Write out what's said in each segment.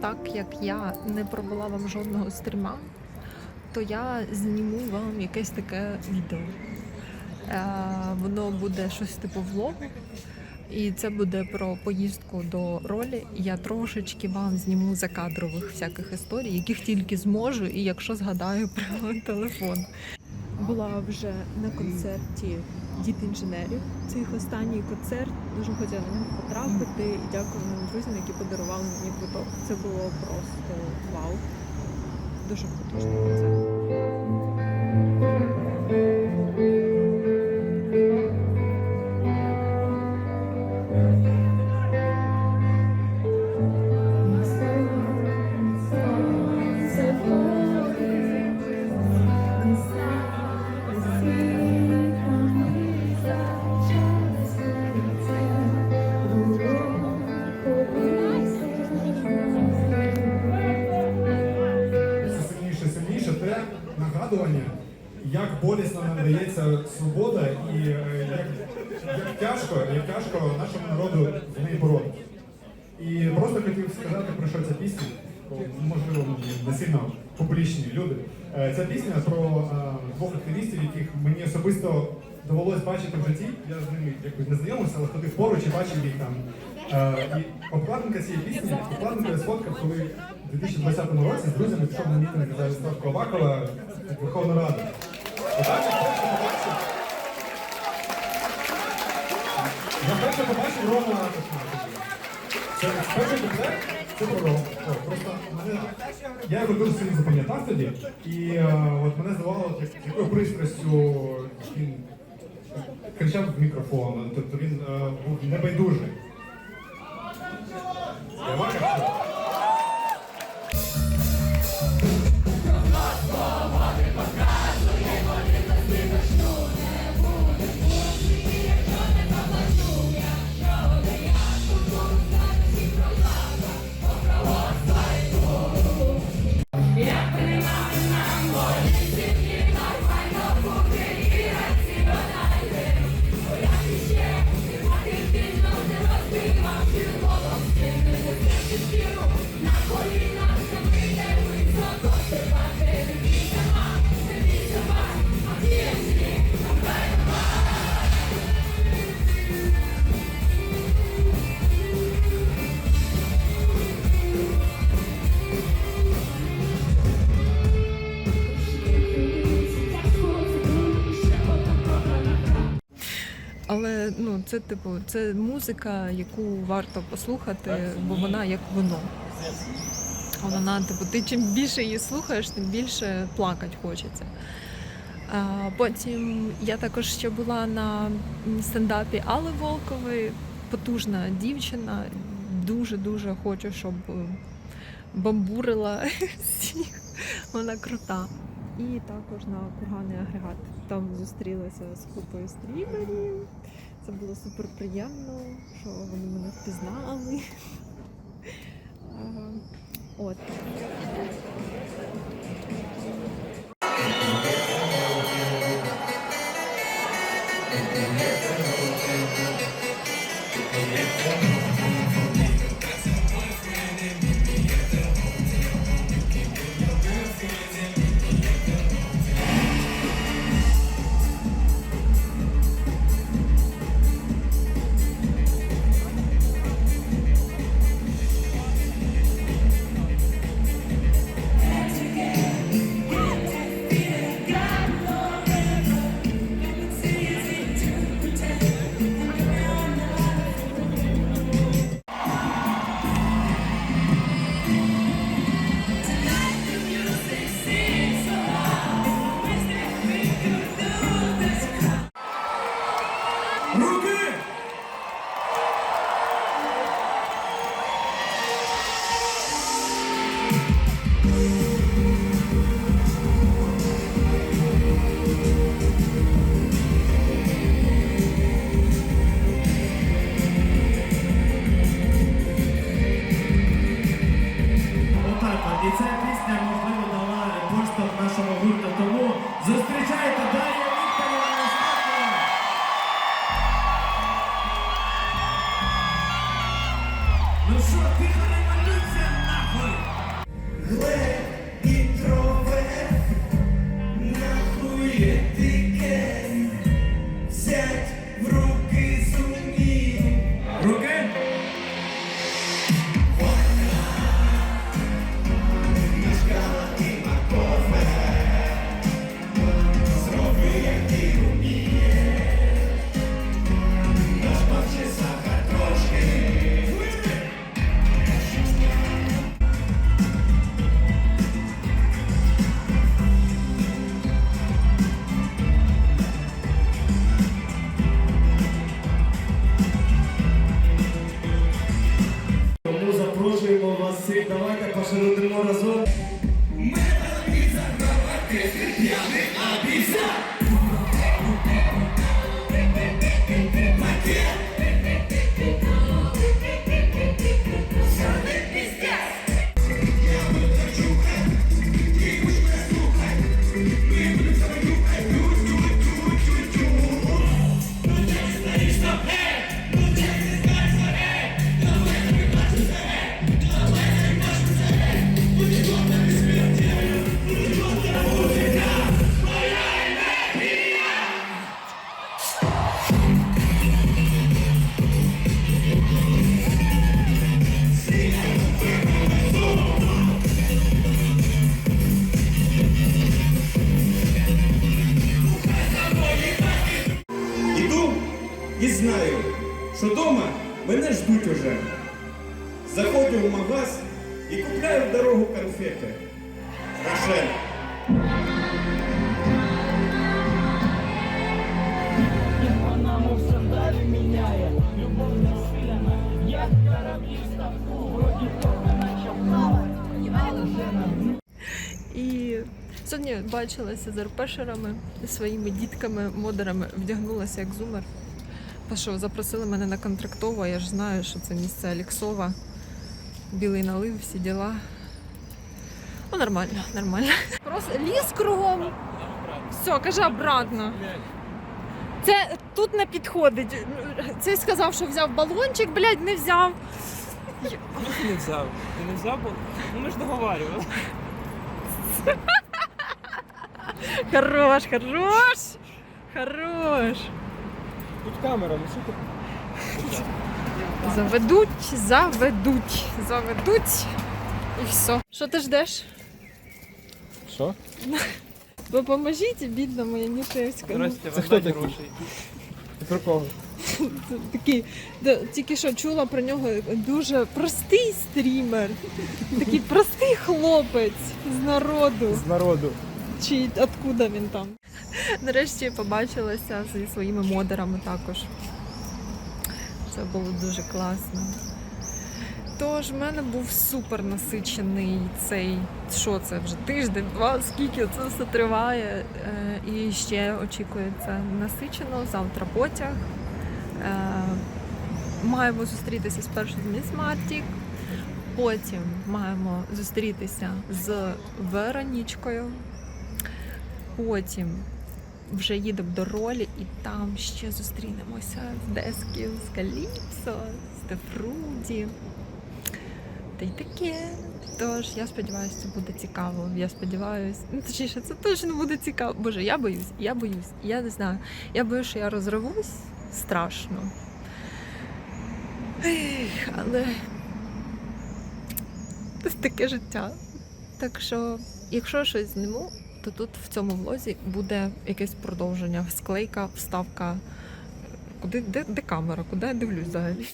Так як я не пробула вам жодного стріма, то я зніму вам якесь таке відео. Е, воно буде щось типу влогу, і це буде про поїздку до ролі. Я трошечки вам зніму закадрових всяких історій, яких тільки зможу, і якщо згадаю про телефон. Була вже на концерті діт інженерів. Це їх останній концерт. Дуже хотіла на нього потрапити. І дякую моїм друзям, які подарували мені квиток. Це було просто вау. Дуже потужний концерт. Ця пісня про е, двох активістів, яких мені особисто довелось бачити в житті. Я з ними якось не знайомився, але ходив поруч і бачив їх там. Е, І обкладинка цієї пісні, обкладинка я сфоткав, коли у 2020 році з друзями пішов на мітинг за відставку Авакова в Верховну Раду. Я вперше побачив. Рома Кошмара. Це перший куплет, Просто мене, я його дуже сильно запам'ятав тоді, і е, от мене здавало, як, якою пристрастю він кричав в мікрофон, тобто він е, був небайдужий. Але ну це типу, це музика, яку варто послухати, бо вона як вино. Вона, типу, ти чим більше її слухаєш, тим більше плакати хочеться. А, потім я також ще була на стендапі Алли Волкової, потужна дівчина. Дуже дуже хочу, щоб бамбурила всіх. Вона крута. І також на курганний агрегат. Там зустрілася з купою стрімерів. Це було супер приємно, що вони мене впізнали. От. Trump. Eu não demorou сьогодні бачилася з арпешерами, своїми дітками, модерами, вдягнулася як зумер. Бо запросили мене на контрактову, я ж знаю, що це місце Аліксова. Білий налив, всі діла. Ну, нормально, нормально. Просто ліс кругом. Все, кажи обратно. Це тут не підходить. Цей сказав, що взяв балончик, блядь, не взяв. не взяв. Ти не взяв, бо ну ми ж договарювали. Хорош, хорош! Хорош! Тут камера, ну що ти? Заведуть, заведуть, заведуть. І все. Що ти ждеш? Що? Допоможіть, бідна моя нішевська. Здрасте, Це хто такий? грошей. Ти про кого? Такий, да, тільки що чула про нього дуже простий стрімер. Такий простий хлопець з народу. З народу. Чи откуда він там? Нарешті побачилася зі своїми модерами також. Це було дуже класно. Тож в мене був супер насичений цей, що це вже тиждень, два, скільки це все триває. Е, І ще очікується насичено. Завтра потяг. Е, Маємо зустрітися спершу з Міс Мартік, потім маємо зустрітися з Веронічкою. Потім вже їдемо до ролі і там ще зустрінемося з Десків, з Каліпсо, з Тефруді. Та й таке. Тож я сподіваюся, це буде цікаво. Я сподіваюся, ну точніше, це точно буде цікаво. Боже, я боюсь, я боюсь, я не знаю. Я боюсь, що я розривусь страшно. Ех, але це таке життя. Так що, якщо щось зніму, то тут в цьому влозі буде якесь продовження, склейка, вставка. Куди де, де камера? Куди я дивлюсь взагалі?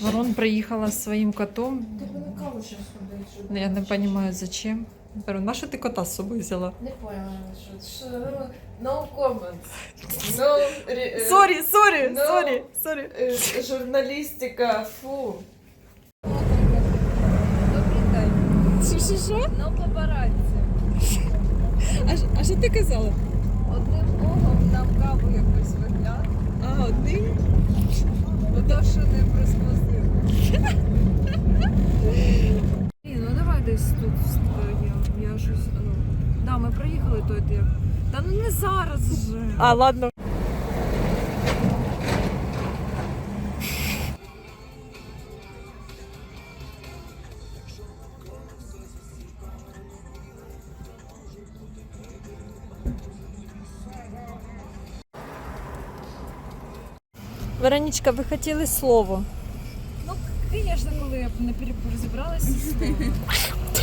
Ворон приїхала з своїм котом. Ну, Я не розумію, зачем. Беру, на що ти кота з собою взяла? Не поняла, що, ну, no comments. No, ре- е, Сорі, сорі, Ну. сорі, сорі. е, журналістика, фу. Добрий день. Що, що, що? Ну, папараці. А, а що ти казала? Одним богом нам каву якось вигляд. А, одним? Ото, що не. Ну давай десь тут я, щось. Ну. Да, ми проїхали той як. Та ну не зараз вже. А, ладно. Вероничка, ви хотіли слово. Ну, Звісно, коли я не розібралася.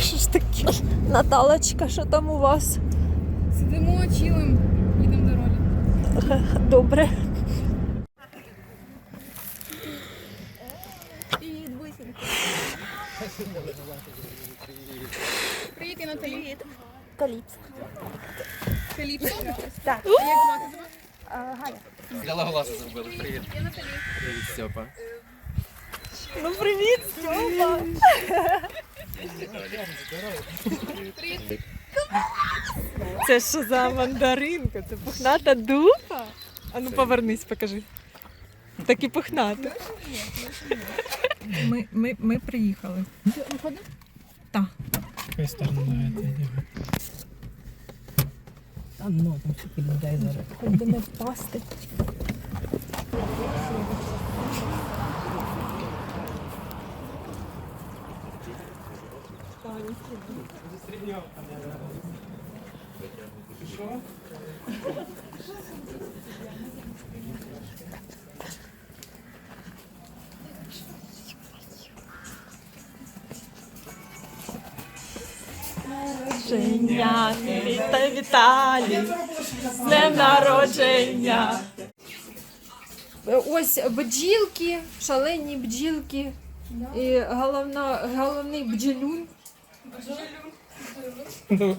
Що ж таке? Наталочка, що там у вас? Сидимо, чилим, їдемо до ролі. Добре. Привіт, я Наталі. Привіт. Каліпс. Каліпсо. Взяла голоса зробили. Привіт. Привіт, Степа. Ну привіт, Стьопа. Це що за мандаринка? Це пухната дупа? А ну повернись, покажи. Так і пухната. Ми, ми, ми приїхали. Виходимо? Так. Сторона это? Там ну, там стільки людей зараз. Хоч би не впасти. Народження, віта Віталій, з днем народження. Ось бджілки, шалені бджілки. І головна, головний бджілюн.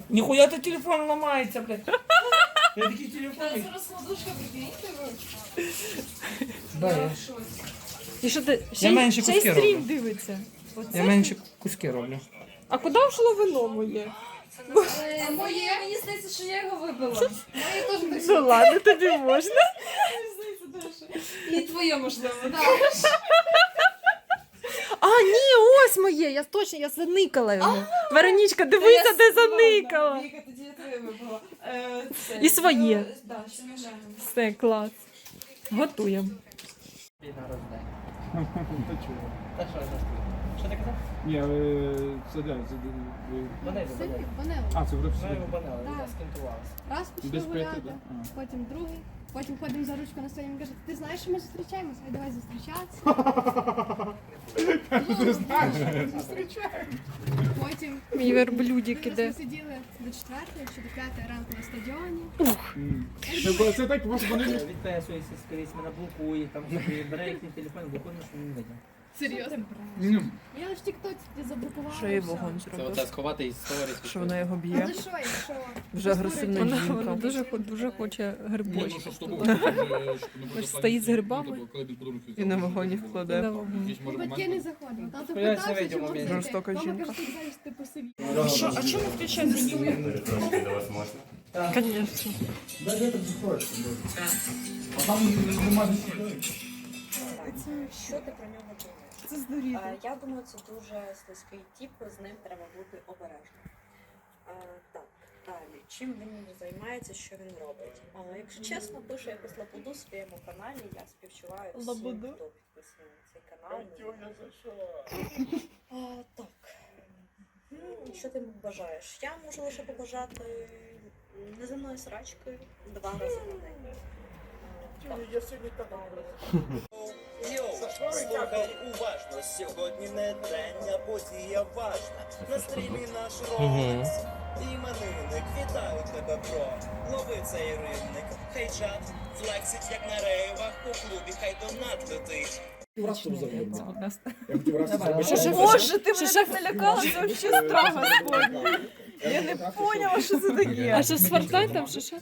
Ніхуя ти телефон ламається, блядь. Я такий телефон. Да, я, І що ти ще, Я й- менше ще й куски стрім роблю. дивиться. Оце? я менше куски роблю. А куди вшло вино моє? Моє, мені здається, що я його випила. Моє теж так Ну ладно, тобі можна. І твоє, можливо, так. А, ні, ось моє. Я точно я заникала його. Веронічка, дивися, де заникала. Віка, тоді я твоє випила. Е, це, І своє. е, Да, ще. Все, клас. Готуємо. Що ти казав? Ні, це де? Це Банелі, банелі. А, це вже Ми його банели, Так. я скінтувалася. Раз пішли Без п'яти, гуляти, да? А. потім другий, потім ходимо за ручку на столі. Він каже, ти знаєш, що ми зустрічаємося? Ай, давай зустрічатися. Ти знаєш, зустрічаємося. Потім Мій верблюдік ми іде. сиділи до четвертої чи до п'ятої ранку на стадіоні. Це, це так, просто вони Відписується скрізь, мене блокує, там собі бере їхній телефон, блокує, що не видно. Серйозно? Ну, Я в тіктоці заблокувала. Що їй вогонь Це зробив? оце сховати із сторіс. Що вона його Але б'є? що, якщо Вже агресивна Вона- жінка. вона дуже, хо- дуже хоче грибочки. Ось стоїть з грибами і на вогоні вкладе. На вогонь. батьки не заходимо, тато Ну, я питався, це чому видів момент. Жорстока Мама жінка. каже, ти знаєш, ти посивів. А що, а чому включати світ? Конечно. а там немає нічого. Що ти про нього думаєш? Е, Я думаю, це дуже слизький тип, з ним треба бути обережним. Е, Так, далі. Чим він займається, що він робить? Е, Якщо чесно, пише якусь лабуду в своєму каналі, я співчуваю всім, Лабуду? хто підписаний на цей канал. Е, Так. Ну, Що ти бажаєш? Я можу лише побажати неземної срачки два рази на день. Слухай уважно, сьогодні не день, а подія важна. На стрімі наш Романс. Іменинник, вітаю тебе, бро. Лови цей рибник. Хай чат, флексить, як на рейвах, у клубі хай донат летить. Раз Будь ласка. Я хотів раз зробити. Боже, ти мене так налякала, це взагалі страх господній. Я не поняла, що це таке. А що з Фортнайтом? Що що?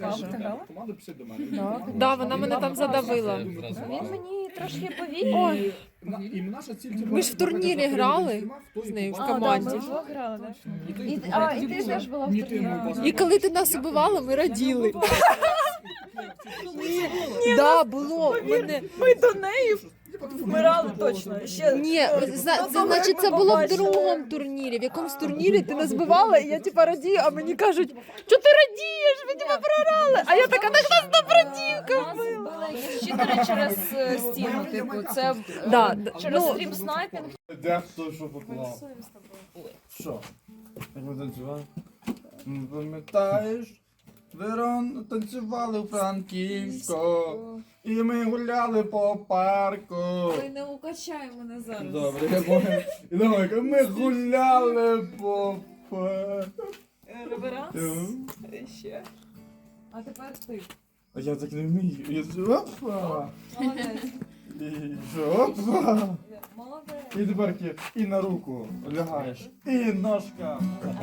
Команда пишіть до мене. Да, вона мене там задавила. Він мені трошки повів. І наша ціль Ми ж в турнірі грали з нею в команді. І, а, і ти теж була в турнірі. І коли ти нас убивала, ми раділи. Да, було. Ми до неї вмирали точно. Ще Ні, за- це, значить, це було в другому турнірі. В якомусь турнірі ти нас збивала, і я типа радію, а мені кажуть, що ти радієш? Ми тебе програли. А я така, так нас на братівка вбила. чотири через е, стіну, типу, це Да, да, через ну, стрім снайпінг. Де хто що поклав? Що? Як ми танцювали? М, Пам'ятаєш? Верон танцювали у Франківську. І ми гуляли по парку. Ой, не укачай мене зараз. Добре, я понял. І давай, ми гуляли по парку. Реверанс. Ще. А тепер ти. А я так не вмію. Я з- опа. Молодець. І що, опа. Молодець. І тепер ки- і на руку лягаєш. І ножка.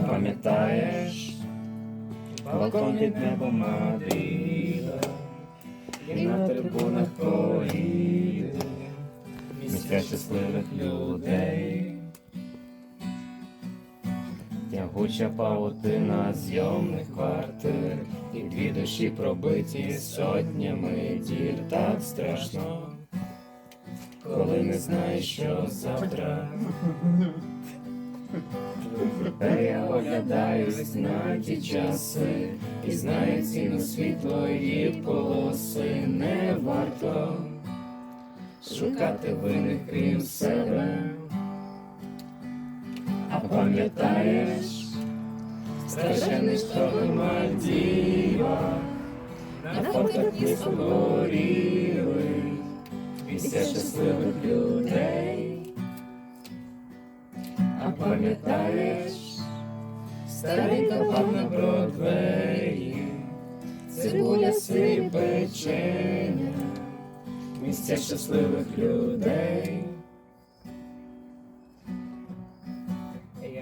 Пам'ятаєш, балкон під небом Мадрида, і на трибунах поїде, місця щасливих людей. Тягуча паутина зйомних квартир, і дві душі пробиті сотнями дір так страшно, коли не знаєш, що завтра. Тепер я оглядаюсь на ті часи і знаю ціну світлої полоси. Не варто шукати винних крім себе. А пам'ятаєш, страшенний шторм Мальдіва, на фотках місто горіли, місця щасливих людей. Пам'ятаєш, старий кабак на Бродвеї, цибуля сирі печення, місця щасливих людей.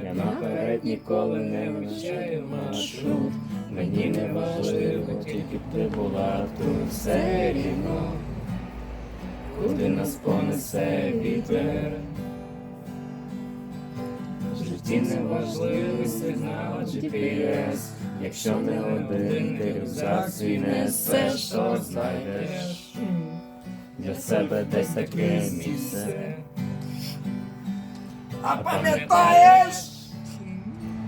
Я наперед ніколи не вивчаю маршрут, мені не важливо, тільки б ти була тут все рівно, куди нас понесе вітер. В житті не важливий сигнал GPS, якщо не один ти рюкзак свій несеш, то знайдеш для себе десь таке місце. А пам'ятаєш?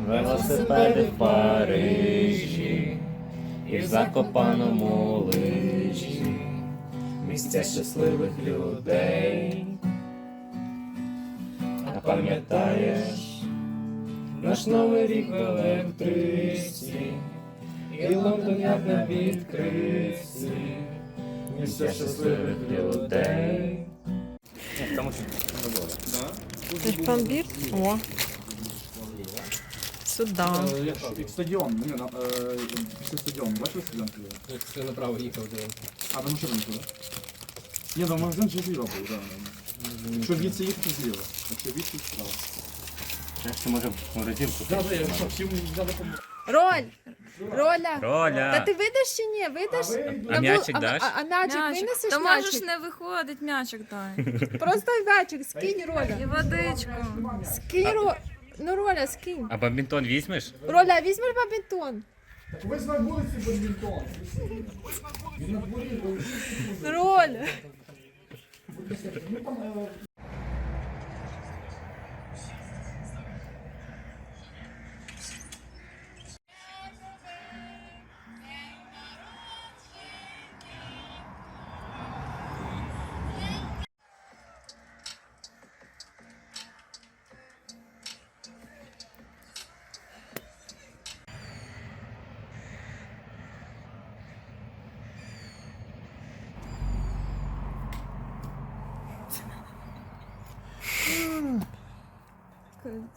Велосипеди в Парижі і в Закопаному лижі, місця щасливих людей. А пам'ятаєш наш новий рік в електриці, і Лондон як на відкритці, місця щасливих людей. Це ж пломбір? О. Сюда. Як стадіон, ні, на- е, після стадіону. Бачили стадіон? Ти направо їхав де. А там машина туди. Ні, там магазин ще зліва був, так. Якщо звідси їхати зліва, якщо звідси справа. Ще може морозилку. Роль! Роля! Роля! Та ти вийдеш чи ні? Вийдеш? А м'ячик даш? А, а м'ячик винесеш Та м'ячик? можеш не виходить, м'ячик дай. Просто м'ячик, скинь Роля. І водичку. Скинь Роля. Ну, Роля, скинь. А бадмінтон візьмеш? Роля, візьми бадмінтон. Ви ж на вулиці бадмінтон. Роля.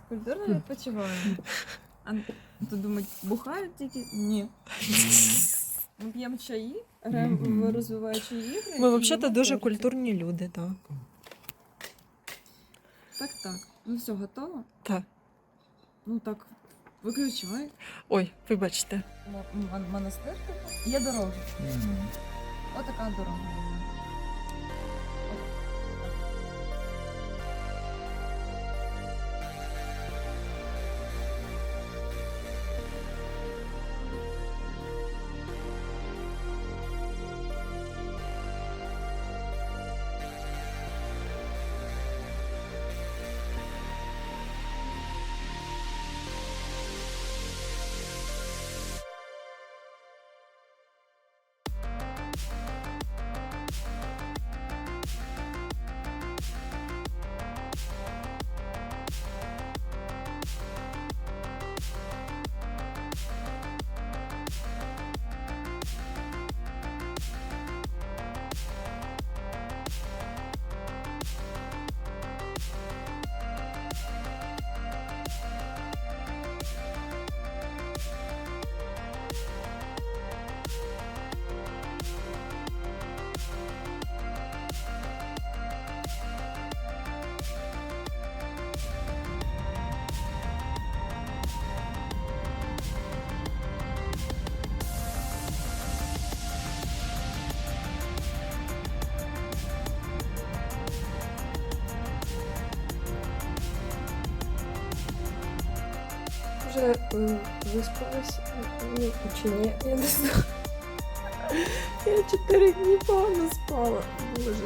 Культурно відпочиваємо. А то думають, бухають тільки? Ні. Ми п'ємо чаї, граємо в розвиваючі ігри. Ми і взагалі дуже культурні люди, так. Так, так. Ну все, готово? Так. Ну так, виключай. Ой, вибачте. Монастир типу? Є дорога. Отака дорога. Вже виспалась, ну, чи ні, я не знаю. Я чотири дні погано спала. Боже.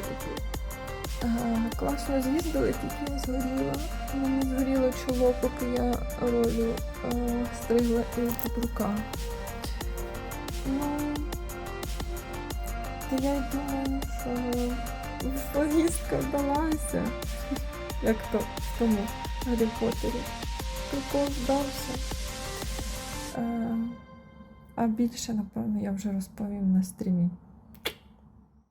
Ага, класно з'їздили, тільки я згоріла. Мені згоріло чоло, поки я ролю е, стригла і тут рука. Ну, то я думаю, що поїздка вдалася. Як то в тому Гаррі Поттері. Прикол вдався. Е, а більше, напевно, я вже розповім на стрімі.